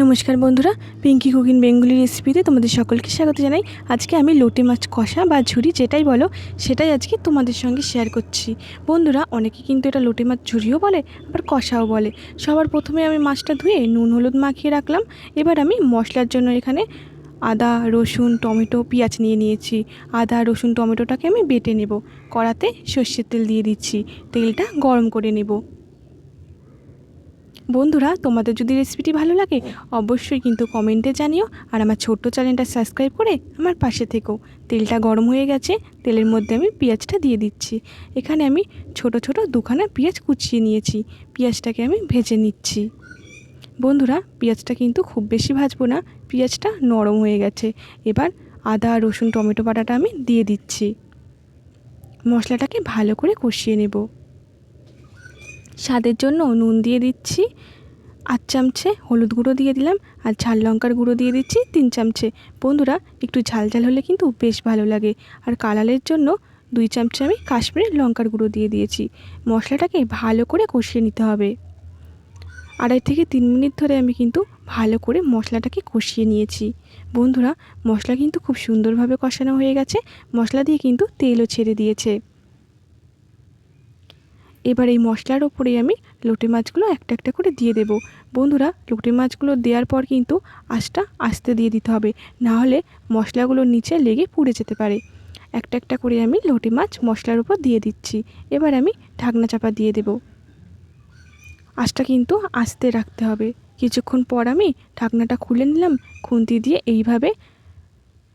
নমস্কার বন্ধুরা, Pinki cooking Bengali রেসিপিতে তোমাদের সকলকে স্বাগত জানাই। আজকে আমি লোটে মাছ কষা বা ঝুরি যেটাই বলো, সেটাই আজকে তোমাদের সঙ্গে শেয়ার করছি। বন্ধুরা, অনেকে কিন্তু এটা লোটে মাছ ঝুরিও বলে, আবার কষাও বলে। সবার প্রথমে আমি মাছটা ধুয়ে নুন হলুদ মাখিয়ে রাখলাম। এবার আমি মশলার জন্য এখানে আদা, রসুন, টমেটো, পেঁয়াজ নিয়ে নিয়েছি। আদা, রসুন, টমেটোটাকে আমি বেটে নেব। কড়াতে সর্ষের তেল দিয়ে দিচ্ছি। তেলটা গরম করে নেব। বন্ধুরা, তোমাদের যদি রেসিপিটি ভালো লাগে, অবশ্যই কিন্তু কমেন্টে জানিও আর আমার ছোট্ট চ্যানেলটা সাবস্ক্রাইব করে আমার পাশে থেকো। তেলটা গরম হয়ে গেছে, তেলের মধ্যে আমি পেঁয়াজটা দিয়ে দিচ্ছি। এখানে আমি ছোট ছোট দুখানা পেঁয়াজ কুচিয়ে নিয়েছি, পেঁয়াজটাকে আমি ভেজে নিচ্ছি। বন্ধুরা, পেঁয়াজটা কিন্তু খুব বেশি ভাজবো না, পেঁয়াজটা নরম হয়ে গেছে। এবার আদা, রসুন, টমেটো বাটাটা আমি দিয়ে দিচ্ছি। মশলাটাকে ভালো করে কষিয়ে নেব। স্বাদের জন্য নুন দিয়ে দিচ্ছি আট চামচে হলুদ গুঁড়ো দিয়ে দিলাম, আর ঝাল লঙ্কার গুঁড়ো দিয়ে দিচ্ছি তিন চামচে। বন্ধুরা, একটু ঝাল ঝাল হলে কিন্তু বেশ ভালো লাগে। আর কালারের জন্য দুই চামচে আমি কাশ্মীরি লঙ্কার গুঁড়ো দিয়ে দিয়েছি। মশলাটাকে ভালো করে কষিয়ে নিতে হবে। আড়াই থেকে তিন মিনিট ধরে আমি কিন্তু ভালো করে মশলাটাকে কষিয়ে নিয়েছি। বন্ধুরা, মশলা কিন্তু খুব সুন্দরভাবে কষানো হয়ে গেছে। মশলা দিয়ে কিন্তু তেলও ছেড়ে দিয়েছে। এবার এই মশলার ওপরেই আমি লোটে মাছগুলো একটা একটা করে দিয়ে দেব। বন্ধুরা, লোটে মাছগুলো দেওয়ার পর কিন্তু আঁচটা আস্তে দিয়ে দিতে হবে না হলে মশলাগুলোর নিচে লেগে পুড়ে যেতে পারে। একটা একটা করে আমি লোটে মাছ মশলার উপর দিয়ে দিচ্ছি। এবার আমি ঢাকনা চাপা দিয়ে দেব। আঁচটা কিন্তু আস্তে রাখতে হবে। কিছুক্ষণ পর আমি ঢাকনাটা খুলে নিলাম, খুন্তি দিয়ে এইভাবে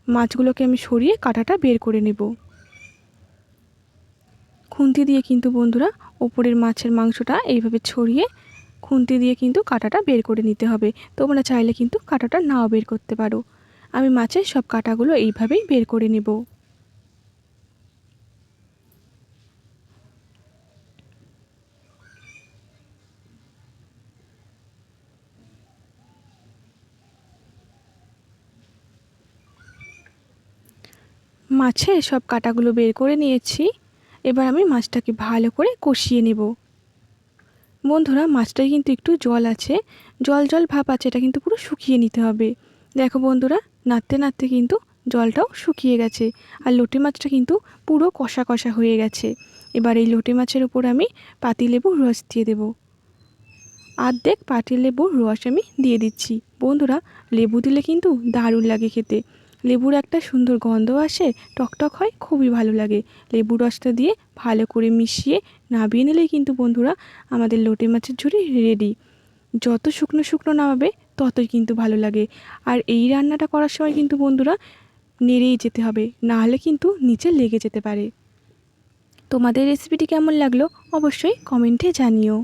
মাছগুলোকে আমি সরিয়ে কাঁটাটা বের করে নেব। খুন্তি দিয়ে কিন্তু বন্ধুরা ওপরের মাছের মাংসটা এইভাবে ছড়িয়ে খুন্তি দিয়ে কিন্তু কাঁটাটা বের করে নিতে হবে। তোমরা চাইলে কিন্তু কাঁটাটা নাও বের করতে পারো। আমি মাছের সব কাঁটাগুলো এইভাবেই বের করে নেব। মাছের সব কাঁটাগুলো বের করে নিয়েছি। এবার আমি মাছটাকে ভালো করে কষিয়ে নেব। বন্ধুরা, মাছটায় কিন্তু একটু জল আছে। জল জল ভাব আছে, এটা কিন্তু পুরো শুকিয়ে নিতে হবে। দেখো বন্ধুরা, নাড়তে নাড়তে কিন্তু জলটাও শুকিয়ে গেছে আর লোটে মাছটা কিন্তু পুরো কষা কষা হয়ে গেছে। এবার এই লোটে মাছের ওপর আমি পাতিলেবুর রস দিয়ে দেবো। আর্ধেক পাতিলেবুর রস আমি দিয়ে দিচ্ছি। বন্ধুরা, লেবু দিলে কিন্তু দারুণ লাগে খেতে। লেবুর একটা সুন্দর গন্ধ আসে টকটক হয়, খুবই ভালো লাগে। লেবু রসটা দিয়ে ভালো করে মিশিয়ে নাবিয়ে নিলেই কিন্তু বন্ধুরা আমাদের লোটে মাছের ঝুড়ি রেডি যত শুকনো শুকনো নামাবে, ততই কিন্তু ভালো লাগে। আর এই রান্নাটা করার সময় কিন্তু বন্ধুরা নেড়েই যেতে হবে না হলে কিন্তু নিচে লেগে যেতে পারে। তোমাদের রেসিপিটি কেমন লাগল অবশ্যই কমেন্টে জানিও।